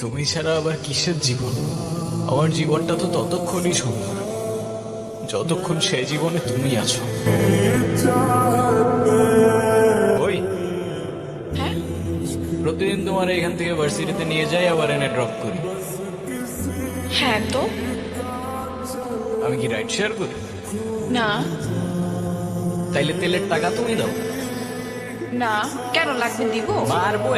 তুমি ছাড়া আবার কিসের জীবন? আমার জীবনটা তো ততক্ষণই সুন্দর। যতক্ষণ সে জীবনে তুমি আছো। ওই। হ্যাঁ? প্রতিদিন তোমার এখান থেকে ভার্সিটিতে নিয়ে যাই আবার এনে ড্রপ করি। হ্যাঁ তো? আমি কি রাইড শেয়ার করি? না। তাইলে তেলের টাকা তুমি দাও। না কেন লাগবে দিব? মারবো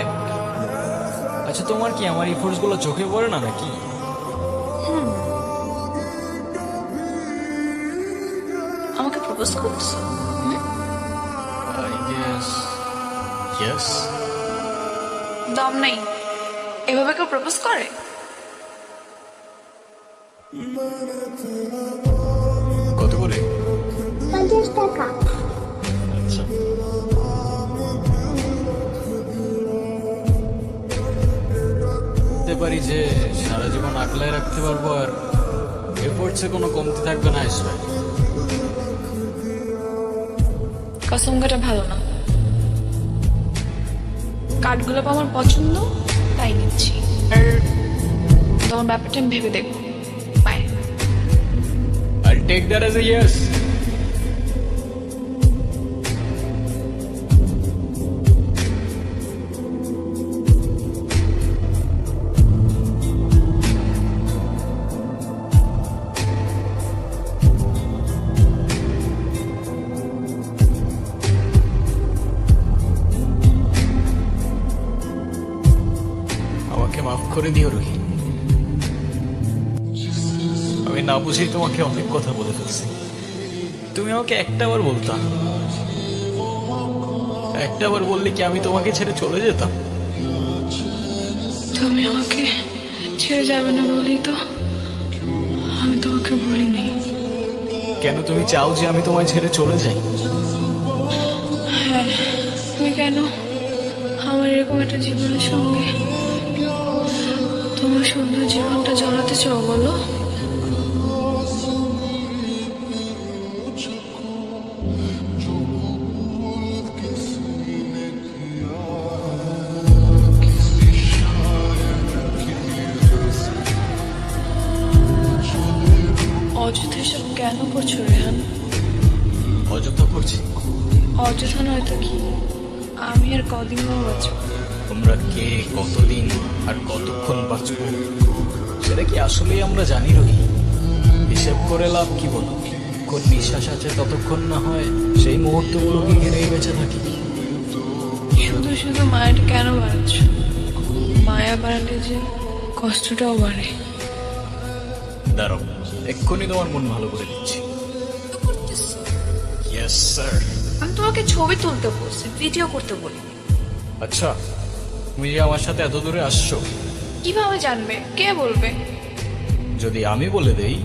আচ্ছা তোমার কি আমার এই গুলো চোখে পড়ে না নাকি? আমাকে প্রপোজ করছ। আই গেস ইয়েস দম নাই। এভাবে কেউ প্রপোজ করে? কত করে? পঞ্চাশ টাকা। পারি যে সারা জীবন আগলায় রাখতে পারব আর এফোর্টসে কোনো কমতি থাকবে না আসবে কসমকাটা ভালো না। কাঠগুলো আমার পছন্দ তাই নিচ্ছি। আর তোমার ব্যাপারটা আমি ভেবে দেখব। Bye I'll take that as a yes. করে দিও রুহি আমি না বুঝেই তোমাকে অনেক কথা বলে ফেলছি। তুমি আমাকে একটা বার একটাবার একটা বার বললে কি আমি তোমাকে ছেড়ে চলে যেতাম? তুমি আমাকে ছেড়ে যাবে না বলি তো আমি তোমাকে বলিনি। কেন তুমি চাও যে আমি তোমায় ছেড়ে চলে যাই? হ্যাঁ তুমি কেন আমার এরকম একটা জীবনের সঙ্গে সুন্দর জীবনটা জড়াতে চাও বলো। অযথা সব কেন করছ রেহান? অযথা করছি। অযথা নয়তো কি? আমি আর কদিন বাঁচবো। তোমরা কে কতদিন আর কতক্ষণ বাঁচবো? সেটা কি আসলেই আমরা জানি রহি? হিসেব করে লাভ কি বলো? কোন নিঃশ্বাস আছে ততক্ষণ না হয় সেই মুহূর্তগুলোকে ঘিরেই বেঁচে থাকি? শুধু শুধু মায়াটা কেন বাড়াচ্ছ? মায়া বাড়ালে যে কষ্টটাও বাড়ে। দাঁড়াও এক্ষুনি তোমার মন ভালো করে দিচ্ছি ইয়েস স্যার আমি তোমাকে ছবি তুলতে বলছি ভিডিও করতে বলি আচ্ছা তুমি যে আমার সাথে এত দূরে আসছো। কীভাবে জানবে? কে বলবে? যদি আমি বলে দেই?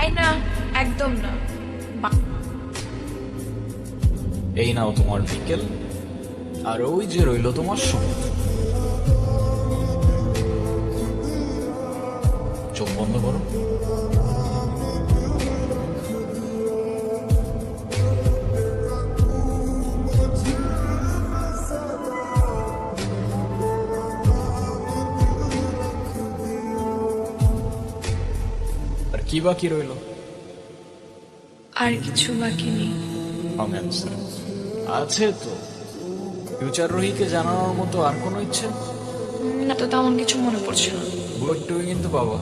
আই না একদম না। এই নাও তোমার বিকেল আর ওই যে রইল তোমার সমুদ্র চোখ বন্ধ করো। কি বাকি রইল? আর কিছু বাকি নেই। রং অ্যান্সার আছে তো। ফিউচার রোহিকে জানানোর মতো আর কোনো ইচ্ছে? না তো তেমন কিছু মনে পড়ছে না। বুক টুই কিন্তু বাবা।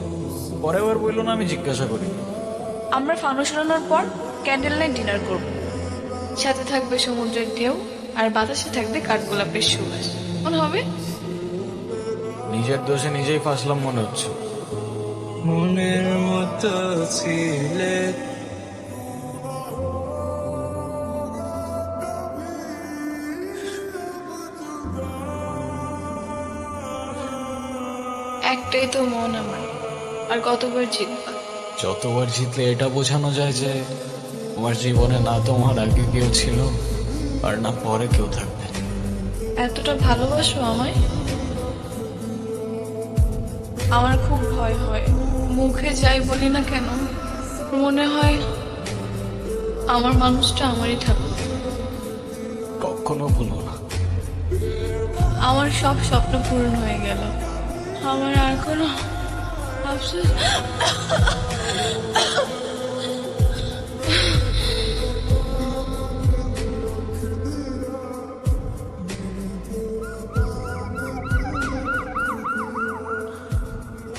পরে আবার বলল না আমি জিজ্ঞাসা করি। আমরা ফানুস উড়ানোর পর ক্যান্ডেল লাইট ডিনার করব। সাথে থাকবে সমুদ্রের ঢেউ আর বাতাসে থাকবে কাঠগোলাপের সুবাস। মনে হবে? নিজের দোষে নিজেই ফাঁসলাম মনে হচ্ছে। মনের মতো ছিলে। একটাই তো মন আমার আর কতবার জিতবা। যতবার জিতলে এটা বোঝানো যায় যে তোমার জীবনে না তোমার আগে কেউ ছিল আর না পরে কেউ থাকবে। এতটা ভালোবাসো আমায়? আমার খুব ভয় হয়। মুখে যাই বলি না কেন মনে হয় আমার মানুষটা আমারই ঠাকুর। কখনো ভুলবো না। আমার সব স্বপ্ন পূরণ হয়ে গেল। আমার আর কোনো আফসোস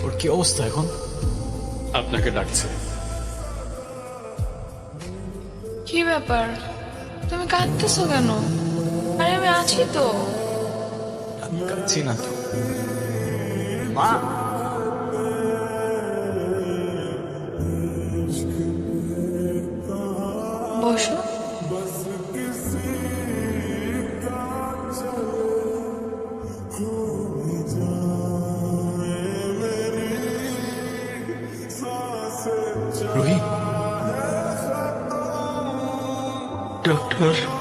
ওর কি অবস্থা এখন? আপনাকে ডাকছে। কি ব্যাপার? তুমি কাঁদতেছো কেন? আরে আমি আছি তো। আমি কাঁদছি না তো। মা! bırakmıyor.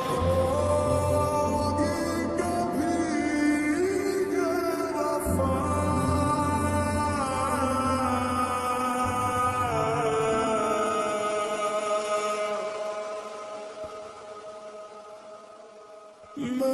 My